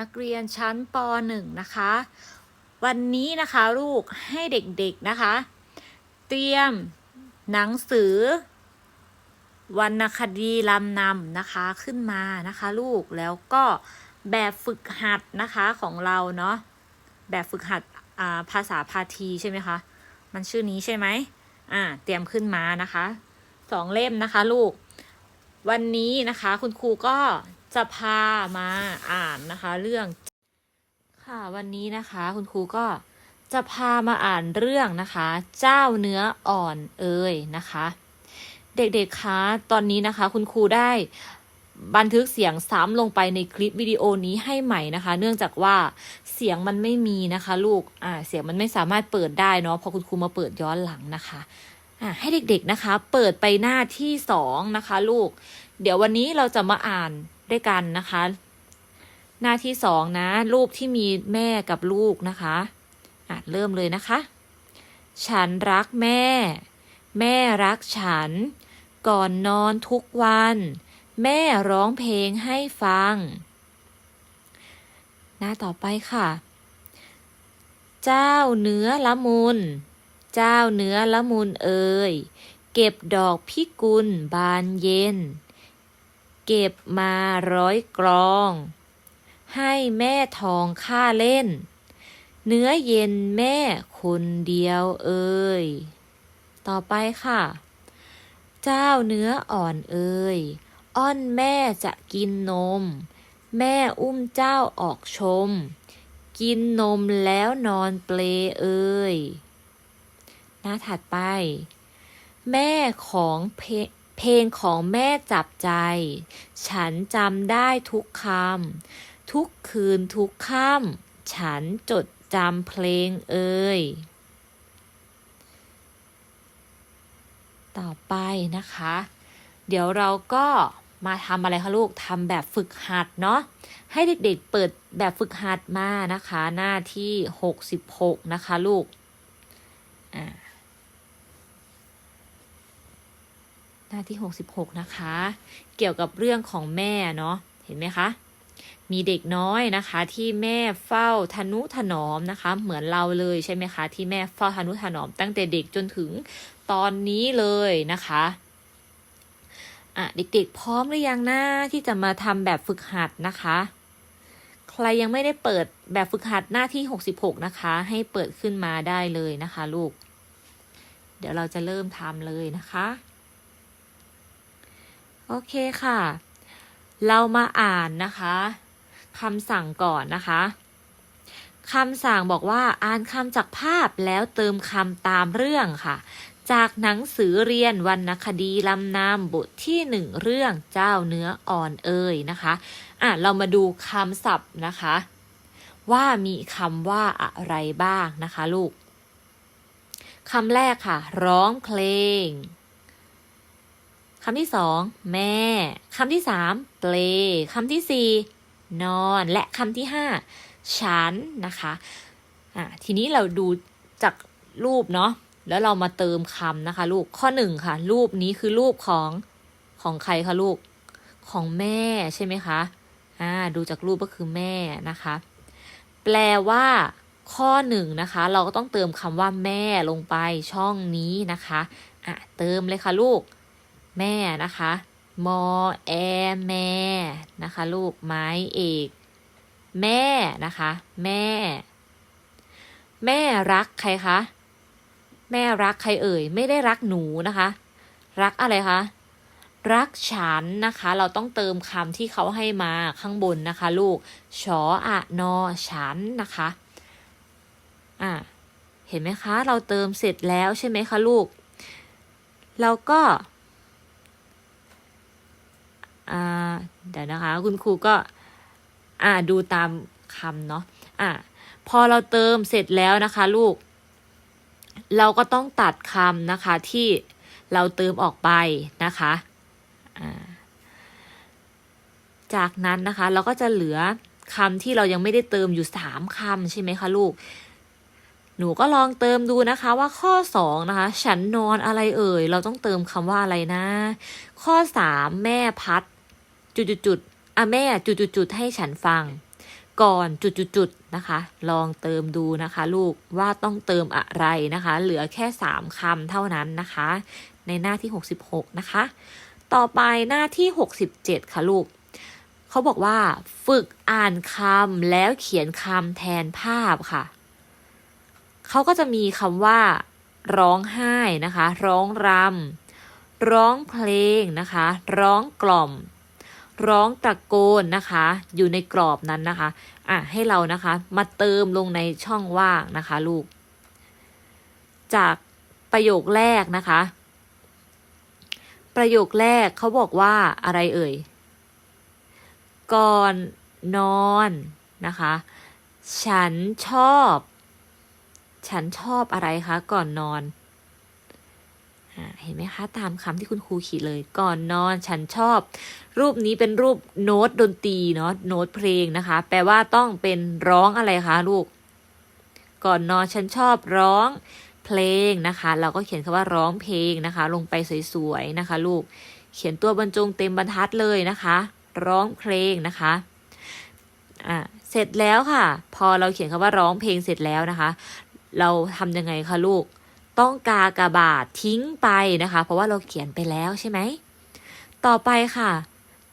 นักเรียนชั้นป .1 นะคะ วันนี้นะคะลูกให้เด็กๆนะคะ เตรียมหนังสือวรรณคดีลำนำนะคะขึ้นมานะคะลูกแล้วก็แบบฝึกหัดนะคะของเราเนาะแบบฝึกหัดาภาษาพาทีใช่ไหมคะมันชื่อนี้ใช่ไหมอ่าเตรียมขึ้นมานะคะสองเล่มนะคะลูก วันนี้นะคะคุณครูก็ จะพามาอ่านนะคะ เรื่องค่ะวันนี้นะคะ คุณครูก็จะพามาอ่านเรื่องนะคะ เจ้าเนื้ออ่อนเอ่ยนะคะ เด็กๆคะตอนนี้นะคะ คุณครูได้บันทึกเสียงซ้ำลงไปในคลิปวิดีโอนี้ให้ใหม่นะคะ เนื่องจากว่าเสียงมันไม่มีนะคะ ลูกอ่าเสียงมันไม่สามารถเปิดได้เนาะพอคุณครูมาเปิดย้อนหลังนะคะอ่าให้เด็กๆนะคะ เปิดไปหน้าที่สองนะคะ ลูก เดี๋ยววันนี้เราจะมาอ่าน ด้วยกันนะคะ หน้าที่สองนะ รูปที่มีแม่กับลูกนะคะอะเริ่มเลยนะคะ ฉันรักแม่ แม่รักฉัน ก่อนนอนทุกวัน แม่ร้องเพลงให้ฟัง หน้าต่อไปค่ะ เจ้าเนื้อละมุน เจ้าเนื้อละมุนเอ่ยเก็บดอกพิกุลบานเย็น เก็บมาร้อยกรอง ให้แม่ทองค่าเล่น เนื้อเย็นแม่คนเดียวเอ่ยต่อไปค่ะ เจ้าเนื้ออ่อนเอ่ยอ้อนแม่จะกินนม แม่อุ้มเจ้าออกชม กินนมแล้วนอนเปลเอ่ยหน้าถัดไป แม่ของเพ เพลงของแม่จับใจ ฉันจำได้ทุกคำทุกคืนทุกค่ำฉันจดจำเพลงเอ่ยต่อไปนะคะ เดี๋ยวเราก็มาทำอะไรคะลูกทำแบบฝึกหัดเนาะให้เด็กๆเปิดแบบฝึกหัดมานะคะ หน้าที่ 66 นะคะลูกอ่า น้าที่ 66 นะคะ เกี่ยวกับเรื่องของแม่เนาะเห็นไหมคะ มีเด็กน้อยนะคะที่แม่เฝ้าทนุถนอมนะคะ เหมือนเราเลยใช่ไหมคะ ที่แม่เฝ้าทนุถนอม ตั้งแต่เด็กจนถึงตอนนี้เลยนะคะอะเด็กๆ พร้อมหรือยังนะที่จะมาทำแบบฝึกหัดนะคะ ใครยังไม่ได้เปิดแบบฝึกหัดหน้าที่ 66 นะคะ ให้เปิดขึ้นมาได้เลยนะคะ ลูก เดี๋ยวเราจะเริ่มทำเลยนะคะ โอเคค่ะ เรามาอ่านนะคะคำสั่งก่อนนะคะคำสั่งบอกว่าอ่านคำจากภาพแล้วเติมคำตามเรื่องค่ะ จากหนังสือเรียนวรรณคดีลำนำบทที่หนึ่งเรื่องเจ้าเนื้ออ่อนเอ่ยนะคะอะเรามาดูคำศัพท์นะคะ ว่ามีคำว่าอะไรบ้างนะคะลูกคำแรกค่ะ ร้องเพลง คำที่สองแม่คำที่สามเปลคำที่สี่นอน และคำที่ห้าฉันนะคะอะทีนี้เราดูจากรูปเนาะแล้วเรามาเติมคำนะคะ ลูกข้อหนึ่งค่ะ รูปนี้คือรูปของของใครคะลูกของแม่ใช่ไหมคะอ่าดูจากรูปก็คือแม่นะคะ แปลว่าข้อหนึ่งนะคะ เราก็ต้องเติมคำว่าแม่ลงไปช่องนี้นะคะอะเติมเลยค่ะลูก แม่นะคะมอแอแม่นะคะ ลูกไม้เอก แม่นะคะ แม่ แม่รักใครคะ แม่รักใครเอ่ย ไม่ได้รักหนูนะคะ รักอะไรคะ รักฉันนะคะ เราต้องเติมคำที่เขาให้มาข้างบนนะคะ ลูกชออะนอฉันนะคะ อะเห็นไหมคะ เราเติมเสร็จแล้วใช่ไหมคะลูก เราก็ อ่า เดี๋ยวนะคะ คุณครูก็อ่าดูตามคำเนาะอะพอเราเติมเสร็จแล้วนะคะ ลูก เราก็ต้องตัดคำนะคะที่เราเติมออกไปนะคะอ่าจากนั้นนะคะ เราก็จะเหลือคำที่เรายังไม่ได้เติมอยู่สามคำใช่ไหมคะลูก หนูก็ลองเติมดูนะคะว่าข้อสองนะคะ ฉันนอนอะไรเอ่ย เราต้องเติมคำว่าอะไรนะ ข้อสามแม่พัด จุดๆอะแม่จุดๆให้ฉันฟัง ก่อนจุดๆนะคะ ลองเติมดูนะคะ ลูกว่าต้องเติมอะไรนะคะ เหลือแค่3คำเท่านั้นนะคะ ในหน้าที่66นะคะ ต่อไปหน้าที่67ค่ะลูกเขาบอกว่า ฝึกอ่านคำแล้วเขียนคำแทนภาพค่ะเขาก็จะมีคำว่า ร้องไห้นะคะ ร้องรำร้องเพลงนะคะ ร้องกล่อม ร้องตะโกนนะคะ อยู่ในกรอบนั้นนะคะ อะให้เรานะคะ มาเติมลงในช่องว่างนะคะ ลูก จากประโยคแรกนะคะ ประโยคแรกเขาบอกว่าอะไรเอ่ย ก่อนนอนนะคะ ฉันชอบ ฉันชอบอะไรคะ ก่อนนอน เห็นไหมคะ ตามคำที่คุณครูขีดเลย ก่อนนอนฉันชอบ รูปนี้เป็นรูปโน้ตดนตรีเนาะโน้ตเพลงนะคะ แปลว่าต้องเป็นร้องอะไรคะลูก ก่อนนอนฉันชอบร้องเพลงนะคะ เราก็เขียนคำว่าร้องเพลงนะคะ ลงไปสวยๆนะคะ ลูก เขียนตัวบรรจงเต็มบรรทัดเลยนะคะ ร้องเพลงนะคะอ่าเสร็จแล้วค่ะ พอเราเขียนคำว่าร้องเพลงเสร็จแล้วนะคะ เราทำยังไงคะลูก ต้องกากบาททิ้งไปนะคะ เพราะว่าเราเขียนไปแล้วใช่ไหม ต่อไปค่ะ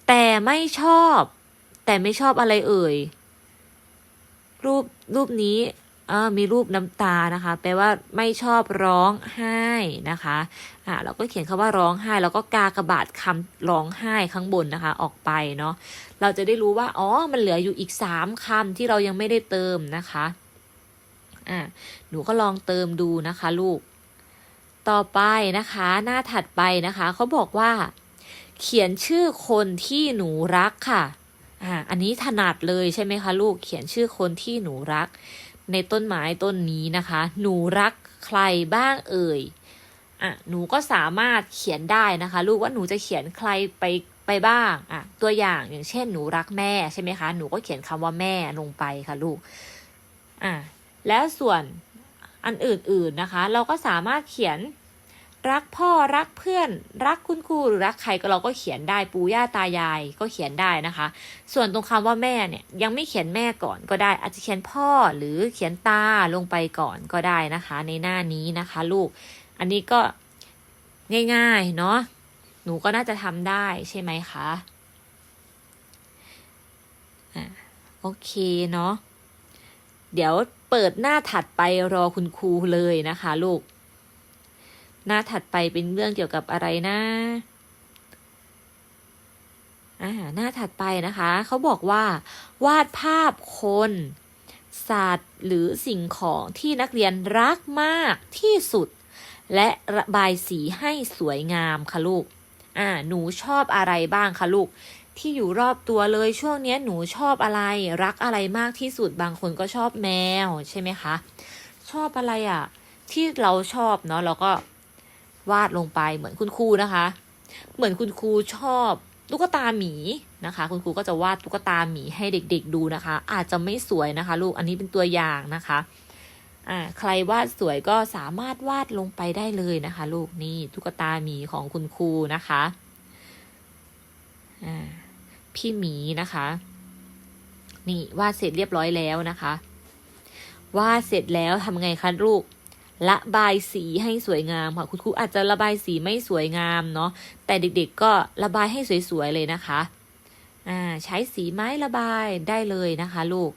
แต่ไม่ชอบ แต่ไม่ชอบอะไรเอ่ย รูปรูปนี้มีรูปน้ำตานะคะ แปลว่าไม่ชอบร้องไห้นะคะอ่าเราก็เขียนคำว่าร้องไห้ แล้วก็กากบาทคำร้องไห้ข้างบนนะคะ ออกไปเนาะเราจะได้รู้ว่าอ๋อมันเหลืออยู่อีกสามคำที่เรายังไม่ได้เติมนะคะอ่าหนูก็ลองเติมดูนะคะ ลูก ต่อไปนะคะ หน้าถัดไปนะคะเขาบอกว่า เขียนชื่อคนที่หนูรักค่ะอ่าอันนี้ถนัดเลยใช่ไหมคะลูกเขียนชื่อคนที่หนูรัก ในต้นไม้ต้นนี้นะคะ หนูรักใครบ้างเอ่ยอะหนูก็สามารถเขียนได้นะคะ ลูกว่าหนูจะเขียนใครไปไปบ้างอะตัวอย่างอย่างเช่น หนูรักแม่ใช่ไหมคะ หนูก็เขียนคำว่าแม่ลงไปค่ะลูกอะแล้วส่วน อันอื่นๆนะคะ เราก็สามารถเขียนรักพ่อรักเพื่อน รักคุณครูหรือรักใครก็เราก็เขียนได้ปู่ย่าตายายก็เขียนได้นะคะ ส่วนตรงคำว่าแม่เนี่ยยังไม่เขียนแม่ก่อนก็ได้ อาจจะเขียนพ่อหรือเขียนตาลงไปก่อนก็ได้นะคะ ในหน้านี้นะคะ ลูก อันนี้ก็ง่ายๆเนาะหนูก็น่าจะทำได้ใช่ไหมคะอะโอเคเนาะเดี๋ยว เปิดหน้าถัดไปรอคุณครูเลยนะคะ ลูก หน้าถัดไปเป็นเรื่องเกี่ยวกับอะไรนะอ่าหน้าถัดไปนะคะ เขาบอกว่า วาดภาพคนสัตว์หรือสิ่งของที่นักเรียนรักมากที่สุด และระบายสีให้สวยงามค่ะลูก อ่า หนูชอบอะไรบ้างคะลูก ที่อยู่รอบตัวเลยช่วงนี้หนูชอบอะไร รักอะไรมากที่สุดบางคนก็ชอบแมวใช่ไหมคะ ชอบอะไรอะ่ะ ที่เราชอบเนาะเราก็วาดลงไปเหมือนคุณครูนะคะ เหมือนคุณครูชอบตุ๊กตาหมีนะคะ คุณครูก็จะวาดตุ๊กตาหมีให้เด็ก ๆ ดูนะคะ อาจจะไม่สวยนะคะ ลูกอันนี้เป็นตัวอย่างนะคะอ่าใครวาดสวยก็สามารถวาดลงไปได้เลยนะคะ ลูกนี่ตุ๊กตาหมีของคุณครูนะคะอ่า พี่หมีนะคะ นี่วาดเสร็จเรียบร้อยแล้วนะคะวาดเสร็จแล้วทำไงคะลูกระบายสีให้สวยงามค่ะคุณครูอาจจะระบายสีไม่สวยงามเนาะแต่เด็กๆก็ระบายให้สวยๆเลยนะคะอ่าใช้สีไม้ระบายได้เลยนะคะ ลูก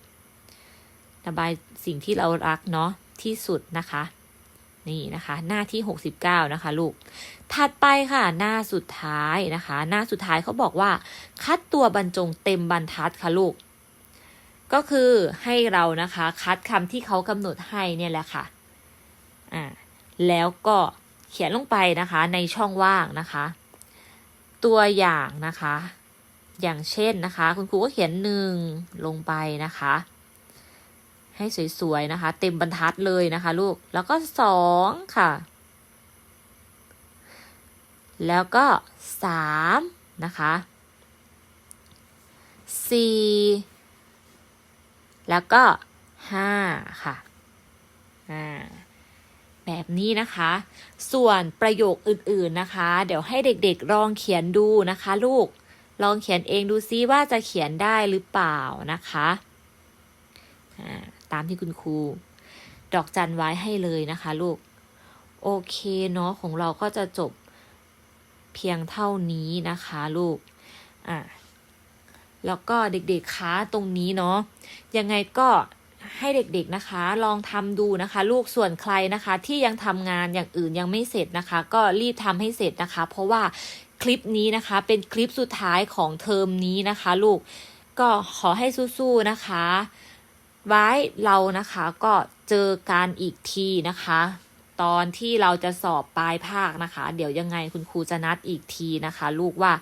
ระบายสิ่งที่เรารักเนาะที่สุดนะคะ นี่นะคะ หน้าที่ 69 นะคะ ลูก ถัดไปค่ะ หน้าสุดท้ายนะคะ หน้าสุดท้ายเขาบอกว่า คัดตัวบรรจงเต็มบรรทัดค่ะลูก ก็คือให้เรานะคะ คัดคำที่เขากำหนดให้เนี่ยแหละค่ะอ่าแล้วก็เขียนลงไปนะคะ ในช่องว่างนะคะ ตัวอย่างนะคะ อย่างเช่นนะคะ คุณครูก็เขียนหนึ่งลงไปนะคะ ให้สวยๆนะคะ เต็มบรรทัดเลยนะคะลูก แล้วก็สองค่ะ แล้วก็สามนะคะสี่แล้วก็ห้าค่ะอ่าแบบนี้นะคะ ส่วนประโยคอื่นๆนะคะ เดี๋ยวให้เด็กๆลองเขียนดูนะคะลูก ลองเขียนเองดูซิว่าจะเขียนได้หรือเปล่านะคะอ่า ตามที่คุณครู ดอกจันไว้ให้เลยนะคะลูก โอเคเนาะของเราก็จะจบเพียงเท่านี้นะคะลูก อะ แล้วก็เด็กๆคะตรงนี้เนาะ ยังไงก็ให้เด็กๆนะคะ ลองทำดูนะคะ ลูกส่วนใครนะคะ ที่ยังทำงานอย่างอื่นยังไม่เสร็จนะคะ ก็รีบทำให้เสร็จนะคะ เพราะว่าคลิปนี้นะคะ เป็นคลิปสุดท้ายของเทอมนี้นะคะ ลูกก็ขอให้สู้ๆนะคะ ไว้เรานะคะก็เจอกันอีกทีนะคะ ตอนที่เราจะสอบปลายภาคนะคะ เดี๋ยวยังไงคุณครูจะนัดอีกทีนะคะ ลูกว่า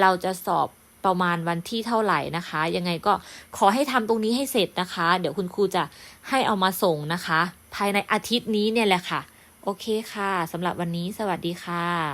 เราจะสอบประมาณวันที่เท่าไหร่นะคะ ยังไงก็ขอให้ทำตรงนี้ให้เสร็จนะคะ เดี๋ยวคุณครูจะให้เอามาส่งนะคะ ภายในอาทิตย์นี้เนี่ยแหละค่ะ โอเคค่ะสำหรับวันนี้สวัสดีค่ะ